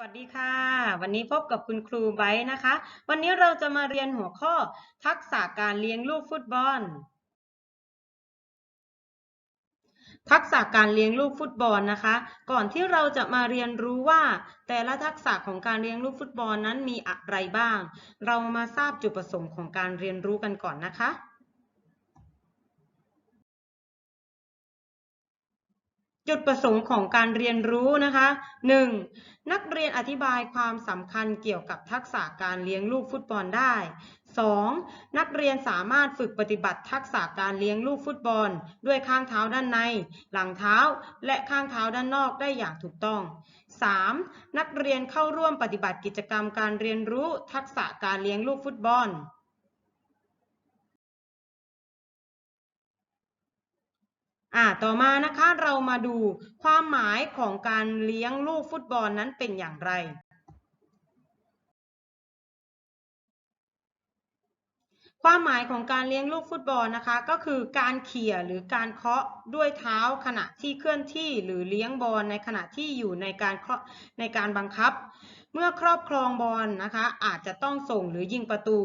วัสดีค่ะ วันนี้พบกับคุณครูไบร์นะคะ วันนี้เราจะมาเรียนหัวข้อทักษะการเลี้ยงลูกฟุตบอล ทักษะการเลี้ยงลูกฟุตบอลนะคะ ก่อนที่เราจะมาเรียนรู้ว่า แต่ละทักษะของการเลี้ยงลูกฟุตบอลนั้นมีอะไรบ้าง เรามาทราบจุดประสงค์ของการเรียนรู้กันก่อนนะคะ จุดประสงค์ของการเรียนรู้นะคะ 1. นักเรียนอธิบายความสำคัญเกี่ยวกับทักษะการเลี้ยงลูกฟุตบอลได้ 2. นักเรียนสามารถฝึกปฏิบัติทักษะการเลี้ยงลูกฟุตบอล ด้วยข้างเท้าด้านใน หลังเท้า และข้างเท้าด้านนอกได้อย่างถูกต้อง 3. นักเรียนเข้าร่วมปฏิบัติกิจกรรมการเรียนรู้ทักษะการเลี้ยงลูกฟุตบอล อ่าต่อมานะคะเรามาดูความหมายของการเลี้ยงลูกฟุตบอลนั้นเป็นอย่างไร ความหมายของการเลี้ยงลูกฟุตบอลนะคะ ก็คือการเขี่ยหรือการเคาะด้วยเท้าขณะที่เคลื่อนที่หรือเลี้ยงบอลในขณะที่อยู่ในการในการบังคับ เมื่อครอบครองบอลนะคะ อาจจะต้องส่งหรือยิงประตู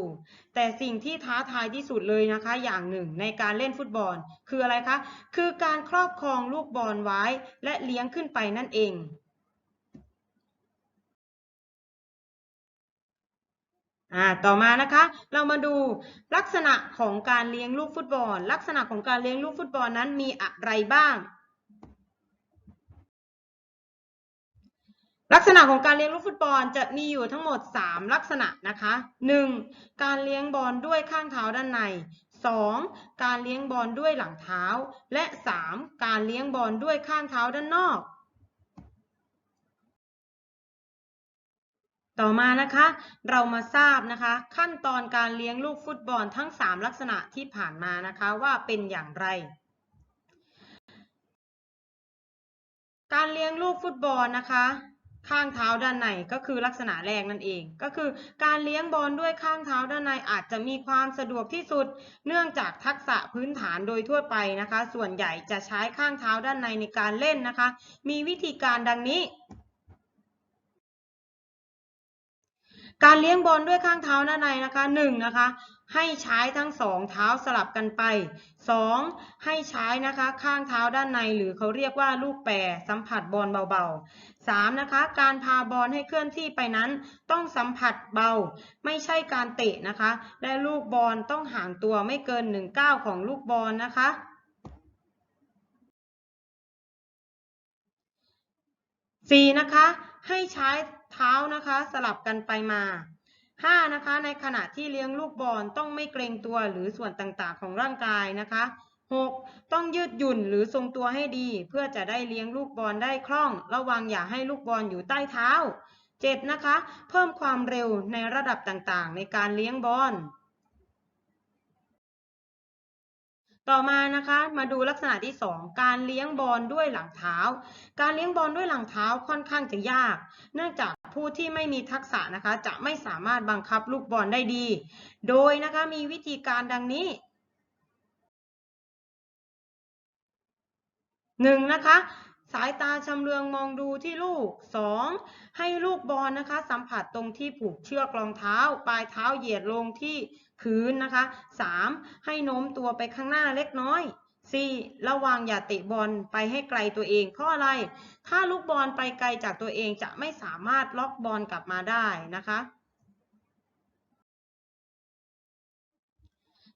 แต่สิ่งที่ท้าทายที่สุดเลยนะคะ อย่างหนึ่งในการเล่นฟุตบอล คืออะไรคะ คือการครอบครองลูกบอลไว้ และเลี้ยงขึ้นไปนั่นเองอ่าต่อมานะคะ เรามาดูลักษณะของการเลี้ยงลูกฟุตบอล ลักษณะของการเลี้ยงลูกฟุตบอลนั้นมีอะไรบ้าง ลักษณะของการเลี้ยงลูกฟุตบอลจะมีอยู่ทั้งหมด 3 ลักษณะนะคะ 1. การเลี้ยงบอลด้วยข้างเท้าด้านใน 2. การเลี้ยงบอลด้วยหลังเท้า และ 3. การเลี้ยงบอลด้วยข้างเท้าด้านนอก ต่อมานะคะ เรามาทราบนะคะ ขั้นตอนการเลี้ยงลูกฟุตบอลทั้ง 3 ลักษณะที่ผ่านมานะคะว่าเป็นอย่างไรการเลี้ยงลูกฟุตบอลนะคะ ข้างเท้าด้านในก็คือลักษณะแรกนั่นเอง ก็คือการเลี้ยงบอลด้วยข้างเท้าด้านในอาจจะมีความสะดวกที่สุด เนื่องจากทักษะพื้นฐานโดยทั่วไปนะคะ ส่วนใหญ่จะใช้ข้างเท้าด้านในในการเล่นนะคะ มีวิธีการดังนี้ การเลี้ยงบอลด้วยข้างเท้าด้านในนะคะหนึ่งนะคะให้ใช้ทั้งสองเท้าสลับกันไปสองให้ใช้นะคะข้างเท้าด้านในหรือเขาเรียกว่าลูกแปรสัมผัสบอลเบาๆสามนะคะการพาบอลให้เคลื่อนที่ไปนั้น ต้องสัมผัสเบา ไม่ใช่การเตะนะคะ และลูกบอลต้องห่างตัวไม่เกินหนึ่งก้าวของลูกบอลนะคะสี่นะคะ ให้ใช้เท้านะคะสลับกันไปมา 5. นะคะ ในขณะที่เลี้ยงลูกบอลต้องไม่เกรงตัวหรือส่วนต่างๆ ของร่างกายนะคะ 6. ต้องยืดหยุ่นหรือทรงตัวให้ดี เพื่อจะได้เลี้ยงลูกบอลได้คล่อง ระวังอย่าให้ลูกบอลอยู่ใต้เท้า 7. นะคะ เพิ่มความเร็วในระดับต่างๆ ในการเลี้ยงบอล ต่อมานะคะมาดูลักษณะที่ 2 การเลี้ยงบอลด้วยหลังเท้า การเลี้ยงบอลด้วยหลังเท้าค่อนข้างจะยาก เนื่องจากผู้ที่ไม่มีทักษะนะคะจะไม่สามารถบังคับลูกบอลได้ดี โดยนะคะมีวิธีการดังนี้ 1. นะคะ สายตาชำเลืองมองดูที่ลูก 2. ให้ลูกบอลนะคะ สัมผัสตรงที่ผูกเชือกรองเท้า ปลายเท้าเหยียดลงที่พื้นนะคะ 3. ให้โน้มตัวไปข้างหน้าเล็กน้อย 4. ระวังอย่าเตะบอลไปให้ไกลตัวเองเพราะอะไร ถ้าลูกบอลไปไกลจากตัวเองจะไม่สามารถล็อกบอลกลับมาได้นะคะ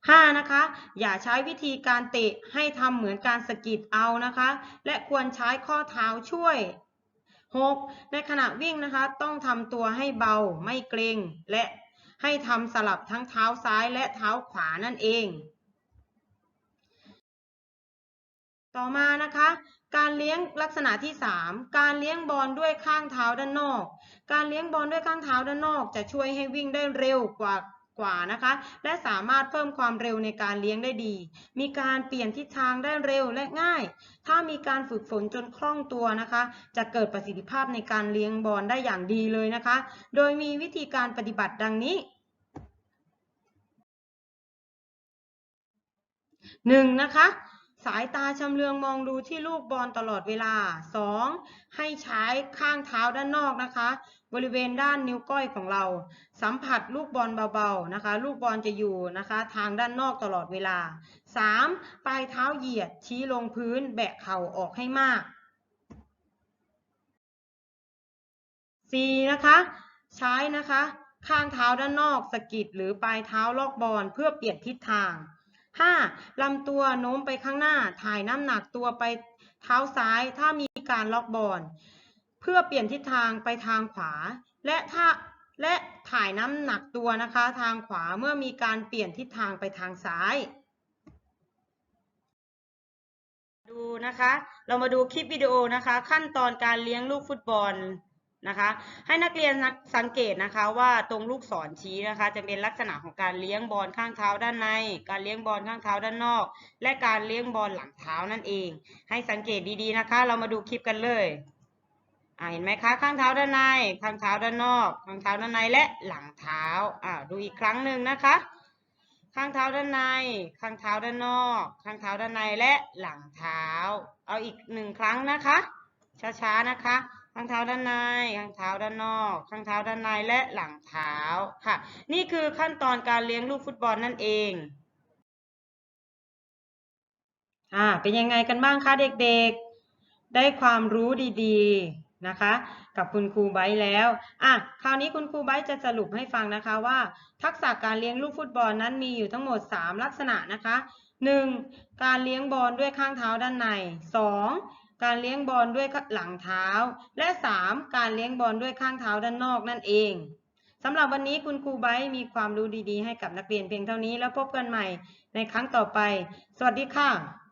5. นะคะ อย่าใช้วิธีการเตะให้ทำเหมือนการสกิดเอานะคะ และควรใช้ข้อเท้าช่วย 6. ในขณะวิ่งนะคะ ต้องทำตัวให้เบาไม่เกรงและให้ทำสลับทั้งเท้าซ้ายและเท้าขวานั่นเอง ต่อมานะคะการเลี้ยงลักษณะที่ 3 การเลี้ยงบอลด้วยข้างเท้าด้านนอก การเลี้ยงบอลด้วยข้างเท้าด้านนอก จะช่วยให้วิ่งได้เร็วกว่า กว่านะคะ และสามารถเพิ่มความเร็วในการเลี้ยงได้ดี มีการเปลี่ยนทิศทางได้เร็วและง่าย ถ้ามีการฝึกฝนจนคล่องตัวนะคะ จะเกิดประสิทธิภาพในการเลี้ยงบอลได้อย่างดีเลยนะคะ โดยมีวิธีการปฏิบัติดังนี้ 1. นะคะ สายตาชำเลืองมองดูที่ลูกบอลตลอดเวลา 2. ให้ใช้ข้างเท้าด้านนอกนะคะ บริเวณด้านนิ้วก้อยของเรา สัมผัสลูกบอลเบาๆนะคะ ลูกบอลจะอยู่นะคะ ทางด้านนอกตลอดเวลา 3. ปลายเท้าเหยียดชี้ลงพื้นแบะเข่าออกให้มาก 4. นะคะใช้นะคะ ข้างเท้าด้านนอกสกิดหรือปลายเท้าลอกบอลเพื่อเปลี่ยนทิศทาง 5. ลำตัวโน้มไปข้างหน้า ถ่ายน้ำหนักตัวไปเท้าซ้าย ถ้ามีการล็อกบอลเพื่อเปลี่ยนทิศทางไปทางขวา และถ้าและถ่ายน้ำหนักตัวนะคะ ทางขวาเมื่อมีการเปลี่ยนทิศทางไปทางซ้าย ดูนะคะ เรามาดูคลิปวิดีโอนะคะ ขั้นตอนการเลี้ยงลูกฟุตบอล นะคะ ให้นักเรียนสังเกตนะคะว่าตรงลูกศรชี้นะคะ จะเป็นลักษณะของการเลี้ยงบอลข้างเท้าด้านใน การเลี้ยงบอลข้างเท้าด้านนอก และการเลี้ยงบอลหลังเท้านั่นเอง ให้สังเกตดีๆนะคะ เรามาดูคลิปกันเลยอ่าเห็นไหมคะข้างเท้าด้านใน ข้างเท้าด้านนอก ข้างเท้าด้านในและหลังเท้าอ่าดูอีกครั้งหนึ่งนะคะ ข้างเท้าด้านใน ข้างเท้าด้านนอก ข้างเท้าด้านในและหลังเท้า เอาอีกหนึ่งครั้งนะคะ ช้าๆนะคะ ข้างเท้าด้านใน ข้างเท้าด้านนอก ข้างเท้าด้านในและหลังเท้าค่ะ นี่คือขั้นตอนการเลี้ยงลูกฟุตบอลนั่นเองอ่าเป็นยังไงกันบ้างคะเด็กๆ ได้ความรู้ดีๆนะคะ กับคุณครูไบแล้วอะคราวนี้คุณครูไบจะสรุปให้ฟังนะคะว่า ทักษะการเลี้ยงลูกฟุตบอลนั้นมีอยู่ทั้งหมด 3 ลักษณะนะคะ 1. การเลี้ยงบอลด้วยข้างเท้าด้านใน 2. การเลี้ยงบอลด้วยหลังเท้า และ 3. การเลี้ยงบอลด้วยข้างเท้าด้านนอกนั่นเองสำหรับวันนี้คุณครูไบต์มีความรู้ดีๆ ให้กับนักเรียนเพียงเท่านี้แล้วพบกันใหม่ในครั้งต่อไป สวัสดีค่ะ